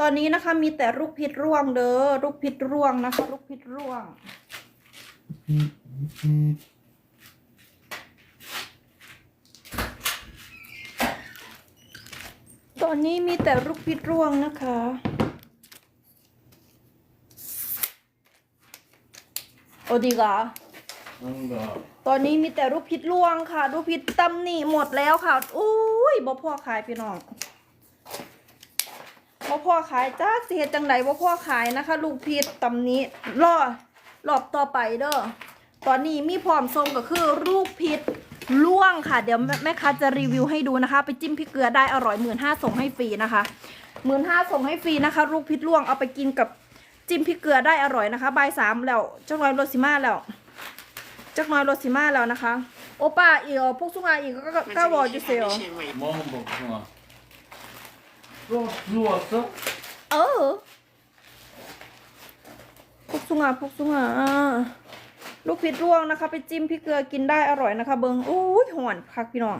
ตอนนี้นะคะมีแต่ลูกพิษร่วงเด้อลูกพิษร่วงนะคะลูกพิษร่วง ตอนนี้มีแต่ลูกพิษร่วงนะคะโอดีกา뭔가ตอนนี้มีแต่รูปพิษล่วงค่ะรูปพิษตำหนิหมดแล้วค่ะอุ้ยบ่พ่อขายพี่น้อง บ่พ่อขายจ้าสิเฮ็ดจังไดบ่พ่อขายนะคะ ลูกพิษตำหนิรอรอบต่อไปเด้อตอนนี้มีพร้อมทรงก็คือลูกพิษล่วงค่ะ เดี๋ยวแม่แม่ค้าจะรีวิวให้ดูนะคะ ไปจิ้มพริกเกลือได้อร่อยหมื่นห้าส่งให้ฟรีนะคะหมื่นห้าส่งให้ฟรีนะคะ ลูกพิษล่วงเอาไปกินกับจิ้มพริกเกลือได้อร่อยนะคะบ่ายสามแล้วเจ้าน้อยโรซิมาแล้ว จักหน้อยรถสิมาแล้วนะคะ โอป้าอีกอ่ะพวกสุงาอีกก็ก็ก็บอกอยู่เสียว 먹은 복숭아 또 누웠어? เออพวกสุงาพวกสุงาลูกพิษร่วงนะคะ ไปจิ้มพริกเกลือกินได้อร่อยนะคะ เบิงโอ้ยหอนคักพี่น้อง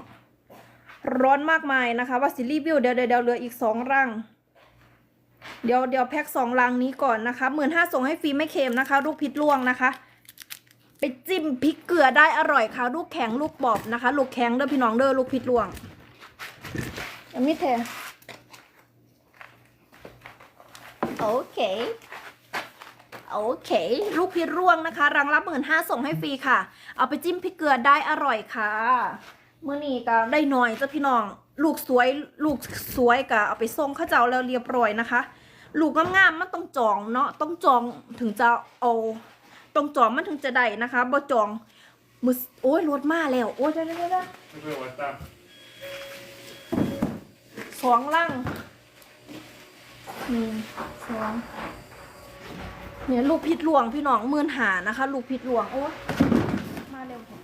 ร้อนมากมายนะคะ ว่าสิรีวิวเดี๋ยวเดี๋ยวเดี๋ยวเหลืออีกสองรัง เดี๋ยวเดี๋ยวแพ็คสองรังนี้ก่อนนะคะหมื่นห้าส่งให้ฟรีไม่เค็มนะคะ ลูกพิษร่วงนะคะ ไปจิ้มพริกเกลือได้อร่อยค่ะ ลูกแข็งลูกบอบนะคะ ลูกแข็งเด้อพี่น้องเด้อลูกพิษร่วงอันนี้เท โอเค โอเค ลูกพี่ร่วงนะคะ รังละหมื่นห้าส่งให้ฟรีค่ะ เอาไปจิ้มพริกเกลือได้อร่อยค่ะเมื่อนี้ก็ได้หน่อยจ้ะพี่น้อง ลูกสวย ลูกสวยก็เอาไปส่งข้าเจ้าแล้วเรียบร้อยนะคะ ลูกงามๆมันต้องจองเนาะต้องจองถึงจะเอาต้องจองมันถึงจะได้นะคะบ่จองมือโอ้ยรถมาแล้ว โอ้ยได้ได้ได้สองล่าง หนึ่งสองเนี่ยลูกพิษหลวงพี่น้องมื่นหานะคะ ลูกพิษหลวงโอ้มาเร็วเถอะ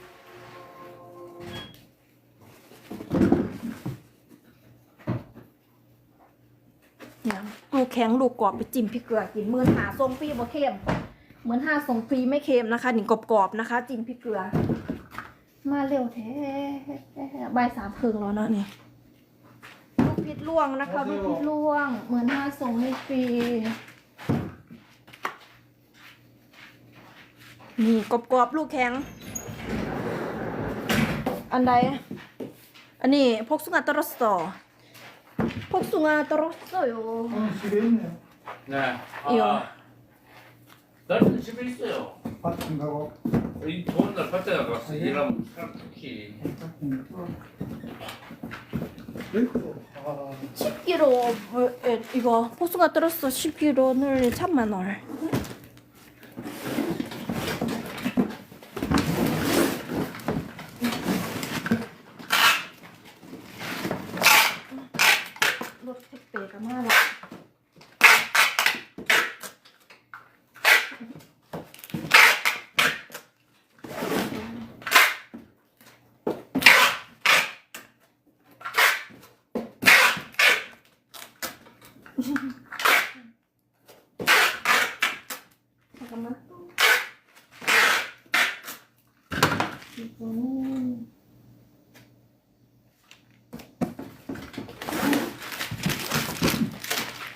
เนี่ยลูกแข็งลูกกรอบไปจิ้มพริกเกลือกินหมื่นหาทรงฟรีบ่เค็มเหมือนห้าทรงฟรีไม่เค็มนะคะหนี่กรอบๆนะคะ จิ้มพริกเกลือ มาเร็วแท้ใบสามครึ่งแล้วนาะเนี่ย พิษล่วงนะคะลูกพิษล่วงเหมือนห้าส่งให้ฟรีนี่กรอบๆลูกแข็ง อันใด อันนี้พกสุงาตรสโตพกสุงาตรสโตโย 어, 집에 있네요. 네 이거. 아, 나는 집에 있어요 밭 안 가고. 이 더운 날 밭에 나가서 일하면 사람 특히 여기도, 아, 10kg 에, 이거 포수가 들었어 10kg를 참만 원.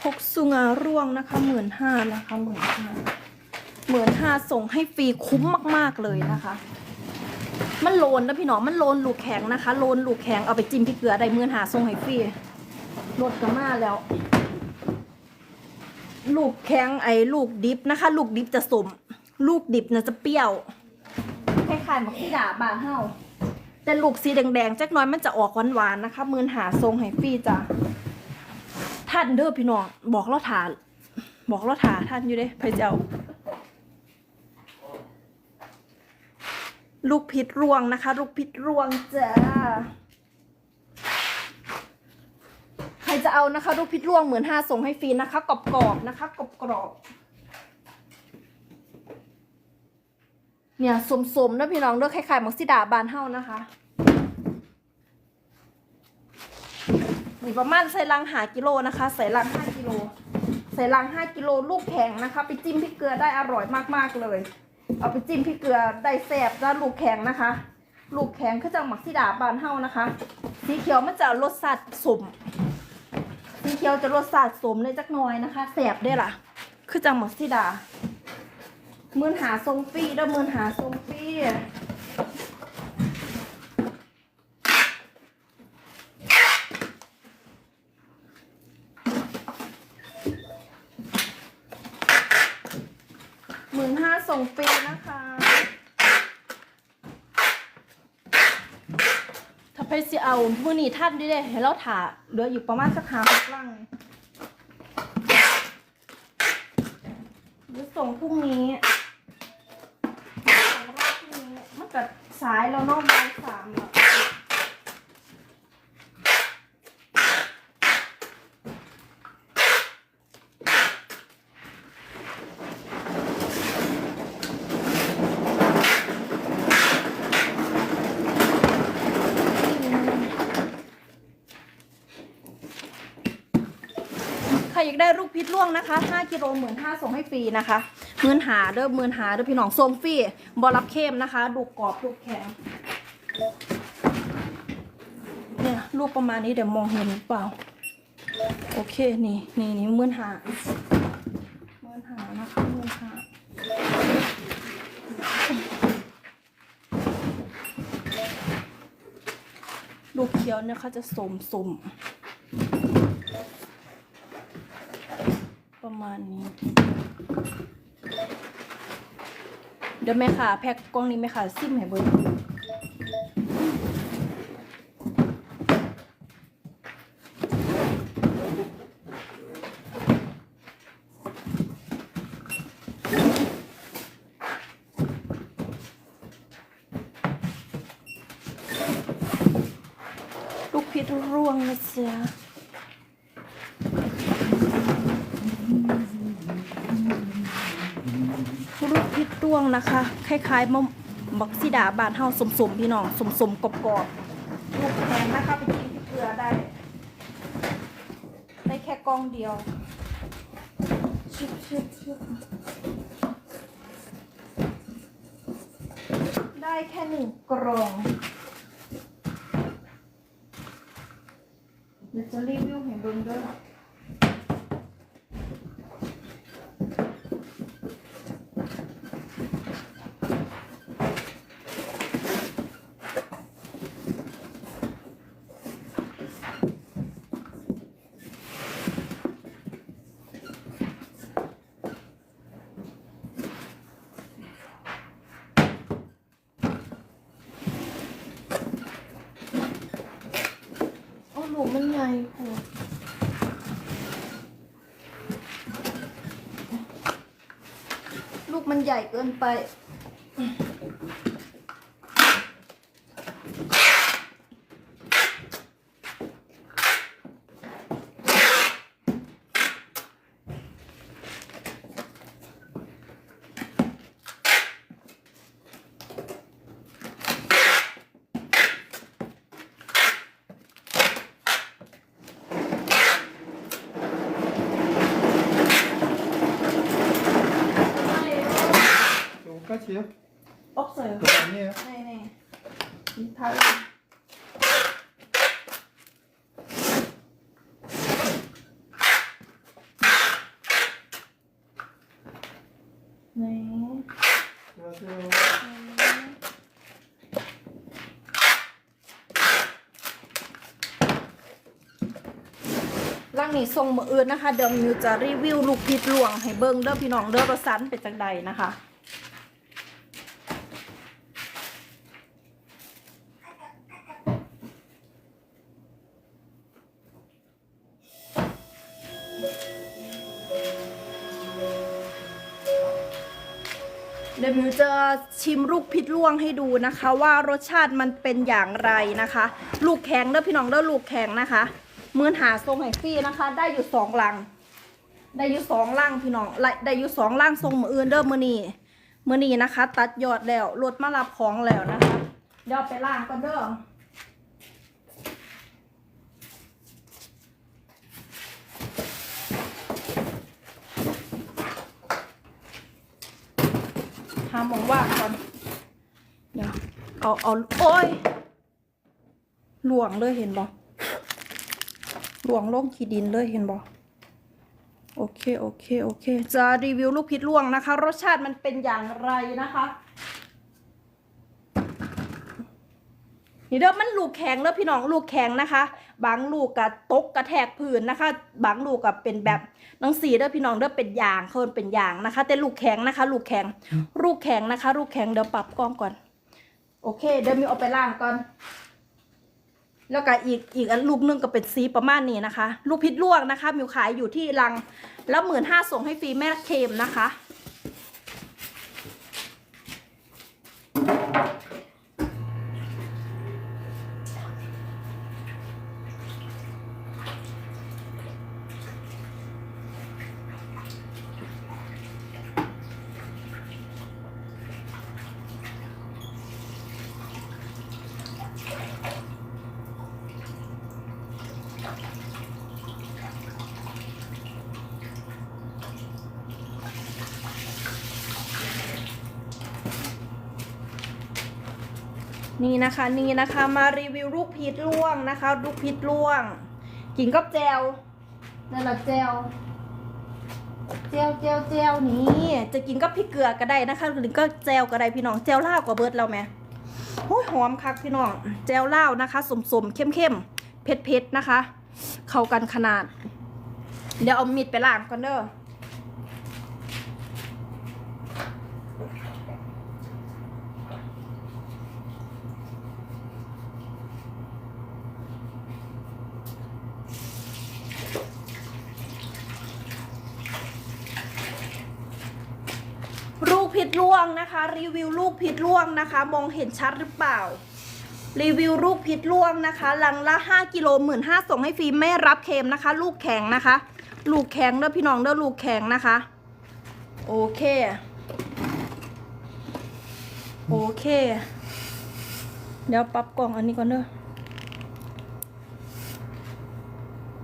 พกสุงาร่วงนะคะหมื่นห้านะคะหมื่นห้าหมื่นห้าส่งให้ฟรีคุ้มมาก ๆ เลยนะคะ มันโลนนะพี่น้องมันโลนลูกแข็งนะคะ โลนลูกแข็งเอาไปจิ้มพริกเกลือได้หมื่นห้าส่งให้ฟรีลดกันมาแล้ว ลูกแข็งไอ้ลูกดิบนะคะ ลูกดิบจะสม ลูกดิบนะจะเปรี้ยวายๆหมักที่ดาบานเฮาแต่ลูกสีแดงๆจักหน้อยมันจะออกหวานๆนะคะมื่นหาทรงให้ฟรีจ้ะท่านเด้อพี่น้องบอกเราถาบอกเราถาท่านอยู่เด้ไพเจ้า ลูกพิษร่วงนะคะ ลูกพิษร่วงจ้าใครจะเอานะคะ ลูกพิษร่วงเหมือนห้าส่งให้ฟรีนะคะกรอบๆนะคะกรอบๆ เนี่ยสมๆนะพี่น้องเด้อคล้ายๆมักซิดาบานเฮานะคะนี่ประมาณใส่ลังหากิโลนะคะ ใส่ลังห้ากิโล ใส่ลังห้ากิโลลูกแข็งนะคะ ไปจิ้มพริกเกลือได้อร่อยมากๆเลย เอาไปจิ้มพริกเกลือได้แซ่บแล้วลูกแข็งนะคะ ลูกแข็งคือจังหมักสีดาบานเฮานะคะ สีเขียวมันจะรสชาติสมสีเขียวจะรสชาติสมเลยจักหน่อยนะคะแสบได้ล่ะ คือจังหมักซิดา มือนหาทรงฟรีเด้อมือนหาทรงฟรีหมื่นห้าส่งฟรีนะคะ ถ้าไปสิเอามื่อนี้ท่านได้เลยให้เราถาเหลืออยู่ประมาณสักหาหกลังหรือส่งพรุ่งนี้ส่งรอบพรุ่งนี้มันกัดสายแล้วเนอกบ่ายสามแล้วใค รอยากได้ลูกพิษล่วงนะคะ5กิโลหมื่นห้าส่งให้ฟรีนะคะหมื่นหาเด้อหมื่นหาเด้อพี่น้องส่งฟรีบอรับเข้มนะคะ ดูกรอบดูแข็งเนี่ยรูปประมาณนี้เดี๋ยวมองเห็นหรือเปล่า โอเคนี่นี่นี่หมื่นหาหมื่นหานะคะหมื่นหาลูกเขียวเนี่ยเขาจะสมสม ประมาณนี้ เดี๋ยวแม่ค่ะ แพ็กกล้องนี้แม่ค่ะ ซิมให้เบิ่งลูกพิษร่วงนะจ๊ะลูกพิษร่ วงนะคะ คล้ายๆมะบักซิดาบานเฮาสมๆพี่น้องสมๆกรอบๆลูกแข็งนะคะไปกินที่เกลือได้ ได้แค่กองเดียวชิบชิบชิบได้แค่หนึ่งกล่องเดี๋ยวจะรีวิวให้เบิ่งด้วยโอ้หนูมันใหญ่โหลูกมันให ญ่เกินไป 똑같이요? 없어요. 그거 아니에요? 네네. 이 다른. 네. 안녕하세요. ร่างนี้ทรงมืออื่นนะคะ เดี๋ยวมิวจะรีวิวลูกพิษหลวงให้เบิ้งเด้อพี่น้องเด้อประสันเป็นจังใดนะคะ ชิมลูกพิษล่วงให้ดูนะคะ ว่ารสชาติมันเป็นอย่างไรนะคะ ลูกแข็งเด้อพี่น้องเด้อลูกแข็งนะคะเมือนหาทรงไห่ฟรี่นะคะ ได้อยู่สองลัง ได้อยู่สองลังพี่น้องได้อยู่สองลังทรงมืออื่นเด้อมือนี้มือนี้นะคะ ตัดยอดแล้วรถมารับของแล้วนะคะเดี๋ยวเอไปล่างก่อนเด้อาหมองว่างก่อนเดี๋ยวเอาเอาโอ้ยหลวงเลยเห็นบอหลวงลงขี้ดินเลยเห็นบอโอเค โอเค โอเค จะรีวิวลูกพิษลวงนะคะ รสชาติมันเป็นอย่างไรนะคะ นี่เด้อมันลูกแข็งเด้อพี่น้องลูกแข็งนะคะ บางลูกกะตกกระแทกพื้นนะคะ บางลูกกับเป็นแบบนังสีเด้อพี่น้องเด้อเป็นยางเขาเป็นยางนะคะ แต่ลูกแข็งนะคะ ลูกแข็ง ลูกแข็งนะคะ ลูกแข็งเดี๋ยวปรับกล้องก่อน โอเค เดี๋ยวมีเอาไปล่างก่อน แล้วก็อีกอีกอันลูกนึงก็เป็นสีประมาณนี้นะคะ ลูกพิษลวกนะคะมิวขายอยู่ที่รังแล้วหมื่นห้าส่งให้ฟรีแม่เค็มนะคะ นี่นะคะนี่นะคะมารีวิวลูกพีชล่วงนะคะลูกพีชล่วง กินกับแจวนั่นแหละแจวแจวแจวแจวนี่จะกินกับพริกเกลือก็ได้นะคะหรือก็แจวก็ได้พี่น้องแจวล่าวกว่าเบิร์ดเราไหมโอ้ยหอมคักพี่น้องแจวล่าวนะคะสมสมๆเข้มเข้มๆเผ็ดเผ็ดๆนะคะ เข้ากันขนาด เดี๋ยวเอามีดไปล้างก่อนเด้อ ลูกพิษล่วงนะคะ รีวิวลูก พิษล่วงนะคะ มองเห็นชัดหรือเปล่า รีวิวลูกพิษล่วงนะคะ ลังละ 5กิโลหมื่นห้าส่งให้ฟรีไม่รับเค็มนะคะ ลูกแข็งนะคะ ลูกแข็งเด้อพี่น้องเด้อลูกแข็งนะคะ โอเค โอเค เดี๋ยวปรับกล่องอันนี้ก่อนเด้อ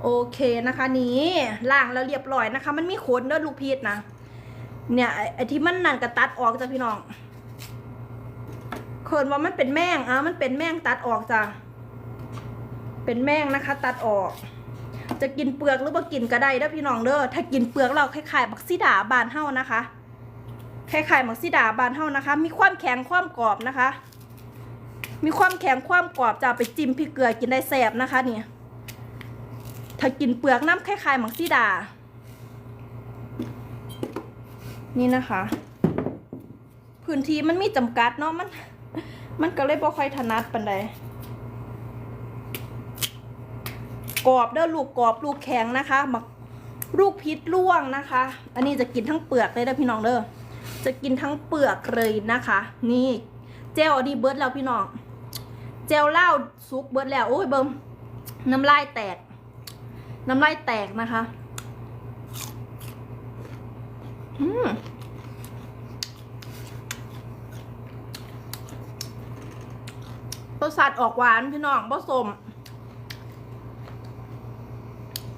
โอเคนะคะนี่ล่างแล้วเรียบร้อยนะคะ มันมีขนเด้อลูกพีชนะเนี่ยไอ้ไอ้ที่มันนั่นก็ตัดออกจ้ะพี่น้อง เคินว่ามันเป็นแมงอะมันเป็นแมงตัดออกจ้ะเป็นแมงนะคะ ตัดออก จะกินเปลือกหรือว่ากินก็ได้เด้อพี่น้องเด้อถ้ากินเปลือกเราคล้ายๆบักซิดาบานเฮานะคะคล้ายๆบักซิดาบานเฮานะคะ มีความแข็งความกรอบนะคะ มีความแข็งความกรอบจะไปจิ้มพริกเกลือกินได้แซ่บนะคะเนี่ยถ้ากินเปลือกน้ำคล้ายๆบักซิดา นี่นะคะ พื้นที่มันมีจำกัดเนาะมัน มันก็เลยบ่ค่อยถนัดปันใดกรอบเด้อลูกกรอบลูกแข็งนะคะมักลูกพิษล่วงนะคะ อันนี้จะกินทั้งเปลือกเลยเด้อพี่น้องเด้อจะกินทั้งเปลือกเลยนะคะ นี่เจลดีเบิร์ดแล้วพี่น้องเจลเหล้าซุปเบิร์ดแล้วโอ้ยเบิ่มน้ำลายแตก น้ำลายแตกนะคะ อืม รสชาติออกหวานพี่น้องผสม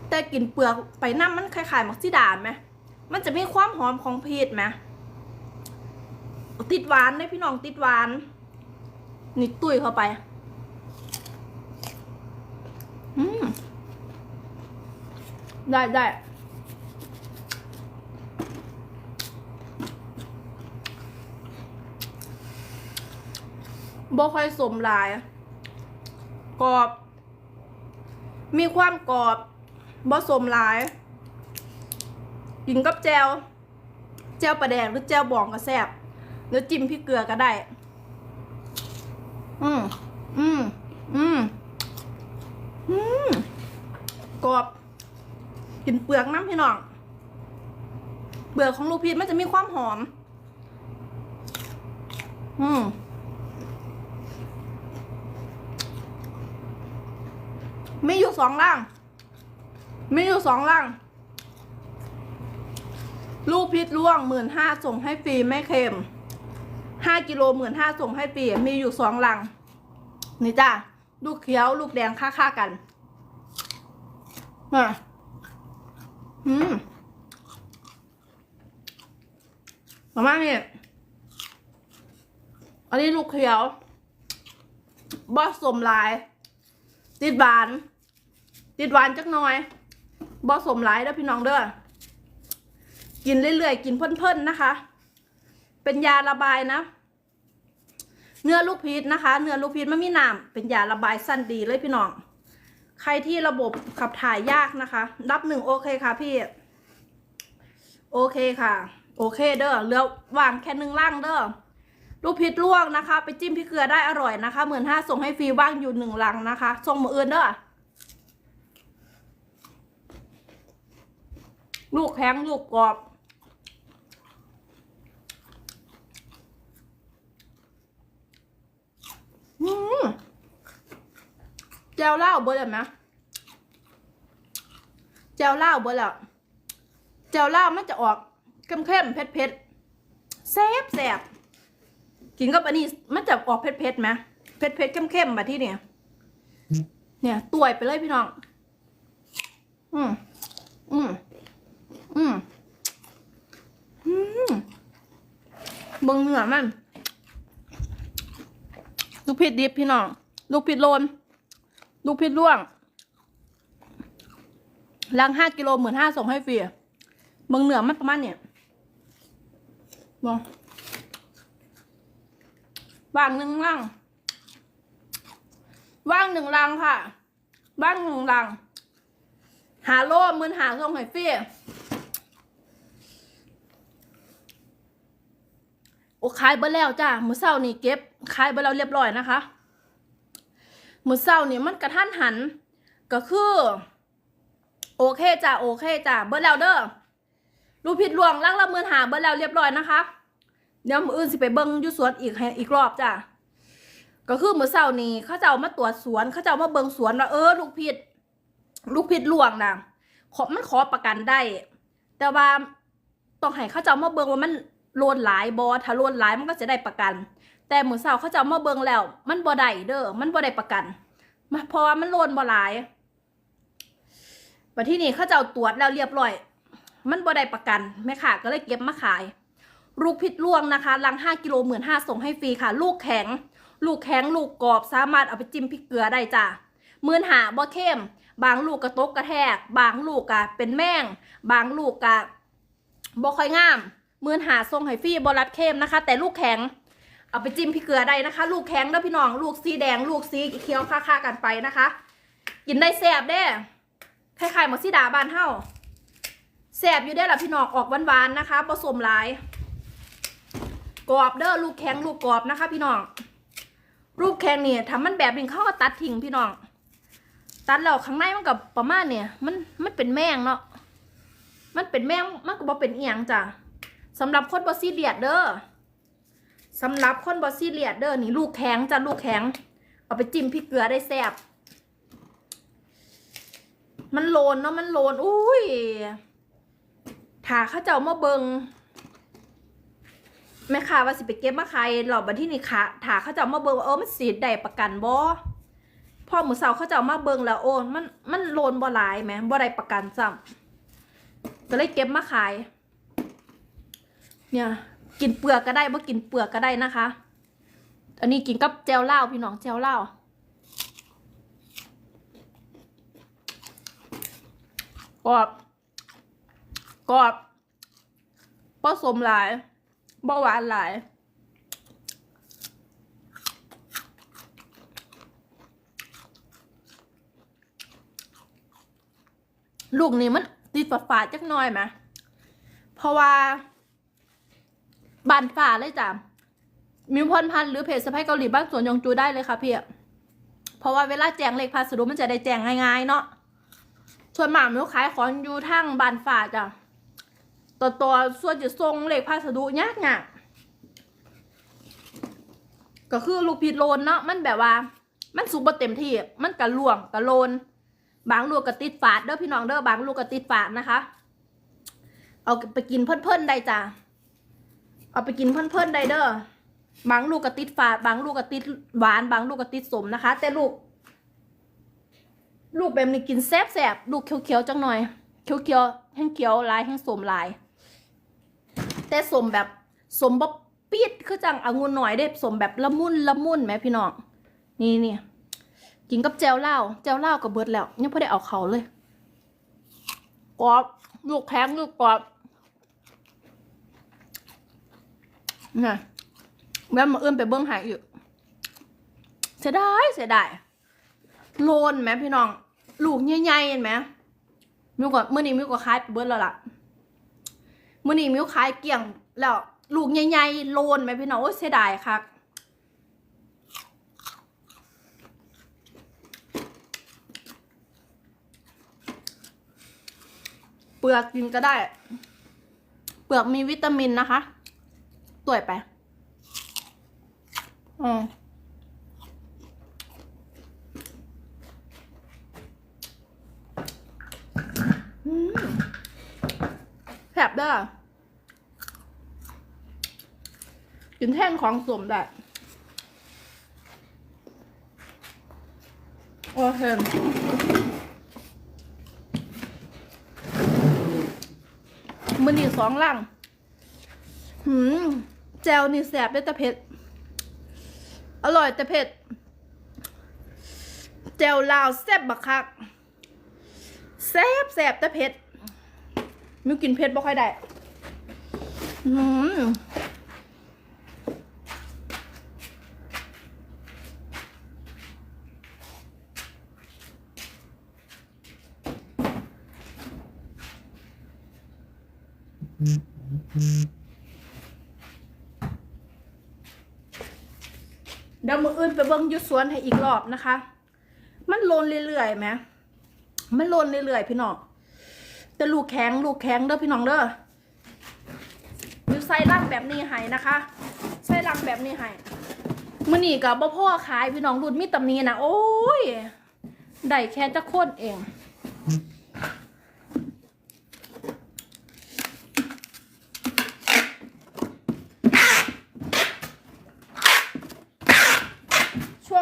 แต่กลิ่นเปลือกไปน้ำมันคล้ายๆมักซิดานไหมมันจะมีความหอมของพีชไหมติดหวานเลยพี่น้องติดหวานนี่ตุ้ยเข้าไป อืม ได้ได้ บ่ค่อยสมหลาย กรอบ มีความกรอบบ่สมหลาย กินกับแจวแจวปลาแดงหรือแจวบองก็แซ่บหรือจิ้มพริกเกลือก็ได้ อืมอืมอืมอืมกรอบ กินเปลือกน้ำพี่น้อง เปลือกของลูกพีชมันจะมีความหอม อืม มีอยู่ สองล่าง มีอยู่สองล่าง ลูกพิษล่วงหมื่นห้าส่งให้ฟรีไม่เค็มห้ากิโลหมื่นห้าส่งให้ฟรีมีอยู่สองลัง นี่จ้าลูกเขียวลูกแดงค่าค่าๆกันอะอืมประมาณนี้อันนี้ลูกเขียวบอสสมลาย ติดหวาน ติดหวานจักหน่อยบ่สมหลายเด้อพี่น้องเด้อกินเรื่อยๆ กินเพิ่นๆนะคะ เป็นยาระบายนะ เนื้อลูกพีชนะคะ เนื้อลูกพีชไม่มีน้ำเป็นยาระบายสั้นดีเลยพี่น้อง ใครที่ระบบขับถ่ายยากนะคะ รับหนึ่งโอเคค่ะพี่ โอเคค่ะ โอเคเด้อเหลือวางแค่หนึ่งล่างเด้อลูกพิษลวกนะคะ ไปจิ้มพริกเกลือได้อร่อยนะคะหมื่นห้าส่งให้ฟรีว่างอยู่หนึ่งลังนะคะส่งมืออื่นเด้อ ลูกแข็งลูกกรอบ อืมแจวเล้าเบอร์เลยไหมแจวเล้าเบอร์แล้วแจวเล้ามันจะออกเข้มๆเผ็ดๆแซ่บแซ่บกินกับอันนี้มันจะออกเผ็ดๆไหมเผ็ดๆเข้มๆมาที่เนี่ย เนี่ยต่วยไปเลยพี่น้อง อืมอืม อืมอืมเบิ่งเนื้อมัน ลูกพิษดิบพี่น้อง ลูกพิษโลน ลูกพิษร่วงลังห้ากิโลหมื่นห้าส่งให้ฟรีเมืองเหนือมันประมาณเนี่ยมองว่างหนึ่งลัง ว่างหนึ่งลังค่ะ ว่างหนึ่งลัง หาโลหมื่นหาส่งให้ฟรีโอ้ ขายเบอแล้วจ้ามือเศร้านี่เก็บขายเบอแล้วเรียบร้อยนะคะมือเศร้านี่มันกระทันหันก็คือ โอเคจ้าโอเคจ้าเบอร์แล้วเด้อรูผิดลวงลักละเมือนหาเบอร์แล้วเรียบร้อยนะคะเดี๋ยวมืออื่นสิไปเบิ้งยุสวนอีกอีกรอบจ้าก็คือมือเศร้านี่เขาจะเอามาตรวจสวนเขาจะเอามาเบิ้งสวนว่าเออลูกผิด ลูกผิดลวงนะขอมันขอประกันได้ แต่ว่าต้องให้เขาจะเอามาเบิ้งว่ามัน โลนหลายบอถ้าโลนหลายมันก็จะได้ประกัน แต่มือเศร้าเขาจะมาเบิงแล้ว มันบ่ได้เด้อมันบ่ได้ประกันมาเพราะว่ามันโลนบ่หลายบัดที่นี่เขาจะเอาตรวจแล้วเรียบร้อย มันบ่ได้ประกันแม่ค่ะก็เลยเก็บมาขาย ลูกพิษล่วงนะคะลังห้ากิโลหมื่นห้าส่งให้ฟรีค่ะ ลูกแข็ง ลูกแข็งลูกกรอบสามารถเอาไปจิ้มพริกเกลือได้จ้ะหมื่นหาบ่เข้ม บางลูกกระตกกระแทก บางลูกกะเป็นแม่งบางลูกกะบ่ค่อยงาม มื่นหาส่งให้ฟรีบ่รับเข้มนะคะ แต่ลูกแข็ง เอาไปจิ้มพริเกลือได้นะคะ ลูกแข็งแล้วพี่น้องลูกสีแดง ลูกสีเขียวค่าๆกันไปนะคะ กินได้แซ่บเด้คล้ายๆหมกซีดาบานเฮาแซ่บอยู่ได้ละพี่น้องออกหวานๆนะคะผสมหลายกรอบเด้อลูกแข็งลูกกรอบนะคะ พี่น้องลูกแข็งเนี่ยทำมันแบบนึงเขาก็ตัดทิ้งพี่น้องตัดแล้วข้างในมันกับประมาณเนี่ย มันมันเป็นแมงเนาะมันเป็นแมงมันก็บ่เป็นเอียงจ้ะ สำหรับคนบอซีเดียดเด้อสำหรับคนบอซี่เลียดเด้อนี่ลูกแข็งจะลูกแข็ง เอาไปจิ้มพริกเกลือได้แซ่บมันโลนเนาะมันโลนอุ้ยถาเข้าเจ้ามาเบิงแม่ค้าว่าสิไปเก็บมาขายหลอบบัดที่นี่ค่ะถาเข้าเจ้ามาเบิงว่าเออมันสีได้ประกันบ่พ่อหมูเสาเขาเจ้ามาเบิงแล้วโอ้มันมันโลนบ่หลายไหมบ่ได้ประกันซ้ำก็เลยเก็บมาขาย เนี่ยกินเปลือกก็ได้บ่กินเปลือกก็ได้นะคะ อันนี้กินกับแจวเหล้าพี่น้องแจวเหล้ากรอบกรอบผสมหลายบ่หวานหลาย ลูกนี้มันติดฝาดๆจักหน่อยไหมเพราะว่า บานฝ่าเลยจ้ะมิวพรพันธ์หรือเพจสะพายเกาหลีบ้านสวนยองจูได้เลยค่ะพี่เพราะว่าเวลาแจงเลขพัสดุมันจะได้แจงง่ายๆเนาะส่วนหมามิวขายของอยู่ทั้งบานฝ่าจ้ะตัวตัวส่วนจะทรงเลขพัสดุยากยากก็คือลูกพีดโลนเนาะมันแบบว่า มันสุกบ่เต็มที่มันกระล่วงกระโลน บางลูกก็ติดฝาดเด้อพี่น้องเด้อบางลูกก็ติดฝาดนะคะ เอาไปกินเพิ่นๆได้จ้ะ เอาไปกินเพิ่อนๆได้เด้อบางลูกก็ติดฝาดบางลูกก็ติดหวานบางลูกก็ติดสมนะคะ แต่ลูก ลูกแบบนี้กินแซ่บๆลูกเขียวๆจังหน่อยเขียวๆแห้งเขียวลายแห้งสมลาย แต่สมแบบสมบบปีดคือจังเอางุนหน่อยได้สมแบบละมุนละมุนไหมพี่น้องนี่นี่กินกับแจวเหล้าแจวเหล้ากับเบิร์ดแล้วยังไม่ได้เอาเขาเลยกรอบลูกแข็งลูกกรอบ นี่แม่มาเอื้อนไปเบิ้องหายอยู่เสียดายเสียดายโลนไหมพี่น้อง ลูกใหญ่ๆเห็นไหมมิวก็เมื่อนี้มิวก็คล้ายไปเบิดแล้วล่ะเมื่อนี้มิวคล้ายเกี่ยงแล้ว ลูกใหญ่ๆโลนไหมพี่น้องโอ้เสียดายค่ะเปลือกกินก็ได้ เปลือกมีวิตามินนะคะ ต่วยไปอืมอืมแผบเด้อกินแท่งของสมได้โอเคมือนี่สองลังหืม แจวนี่แสบได้แต่เผ็ด อร่อยแต่เผ็ด แจวลาวแซ่บบักคักแซ่บแซ่บแต่เผ็ดมิวกินเผ็ดบ่ค่อยได้ อืม เดี๋ยวมืออื่น ไปเบิ้งยุสวนให้อีกรอบนะคะ มันโลนเรื่อยๆไหมมันโลนเรื่อยๆพี่น้องแต่ลูกแข็งลูกแข็งเด้อพี่น้องเด้ออยู่ใส่รังแบบนี้ให้นะคะใส่รังแบบนี้ให้มื่อนี้กับบ่พ่อขายพี่น้องรุ่นมีตำหนี้นะโอ้ยได้แค่จะโค่นเอง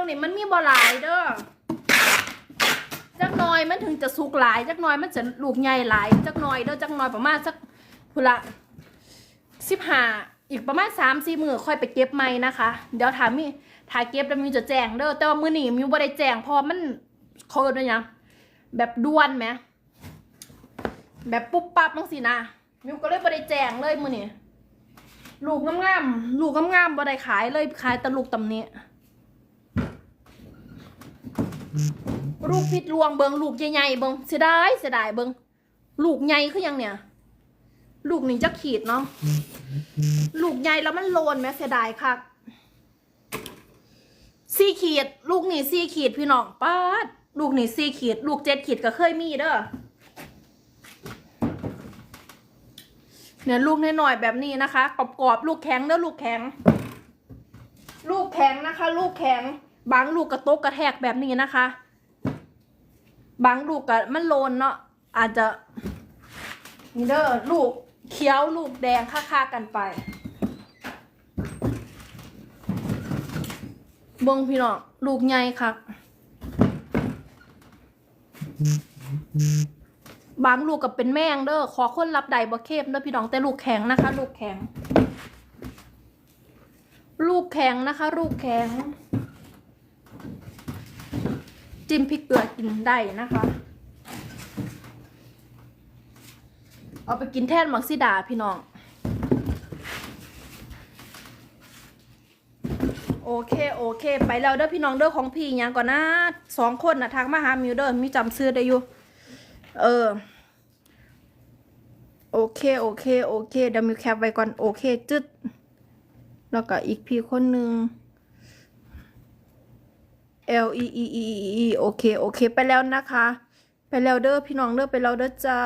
นี้มันมีบ่หลายเด้อจักหน้อยมันถึงจะสุกหลายจักหน้อยมันจะลูกใหญ่หลายจักหน้อยเด้อจักหน้อยประมาณสักพุละสิบห้าอีกประมาณสามสี่มือค่อยไปเก็บใหม่นะคะ เดี๋ยวถามมีถ้าเก็บแล้วมิวจะแจ้งเด้อแต่ว่ามื้อนี้มิวบ่ได้แจ้งพราะมันเขาเอิ้นว่าหยังแบบด่วนไหมแบบปุ๊บปั๊บจังสินะมิวก็เลยบ่ได้แจ้งเลยมื้อนี้ลูกงามๆลูกงามๆบ่ได้ขายเลยขายแต่ลูกตำหนี้ ลูกพิษลวงเบิงลูกใหญ่ๆเบิงเสียดายเสียดายเบิงลูกใหญ่คือยังเนี่ย ลูกหนึ่งจะขีดเนาะลูกใหญ่แล้วมันโลนไหมเสียดายค่ะสี่ขีด ลูกนี่สี่ขีดพี่น้องป้าดลูกนี่สี่ขีด ลูกเจ็ดขีดก็เคยมีเด้อเนี่ยลูกน้อยๆแบบนี้นะคะกรอบๆลูกแข็งเด้อลูกแข็ง ลูกแข็งนะคะ ลูกแข็ง บางลูกกระตกกระแทกแบบนี้นะคะ บางลูกก็มันโลนเนาะอาจจะนี่เด้อลูกเขียวลูกแดงค่าๆกันไปเบิ้งพี่น้องลูกใหญ่ค่ะบางลูกกับเป็นแมงเด้อขอคนรับใดบ่เข้มเด้อพี่น้องแต่ลูกแข็งนะคะ ลูกแข็ง ลูกแข็งนะคะ ลูกแข็ง จิ้มพริกเกลือกินได้นะคะ เอาไปกินแทนมักซิดาพี่น้อง โอเค โอเค ไปแล้วเด้อพี่น้องเด้อของพี่ยังก่อนนะสองคนนะทักมาหามิวเด้อมีจำซื้อได้อยู่ เออ โอเค โอเค โอเคเดี๋ยวมิวแคปไว้ก่อน โอเค จึดแล้วก็อีกพี่คนนึง L E E E E โอเค โอเค ไปแล้วนะคะ ไปแล้วเด้อพี่น้องเด้อไปแล้วเด้อจ้า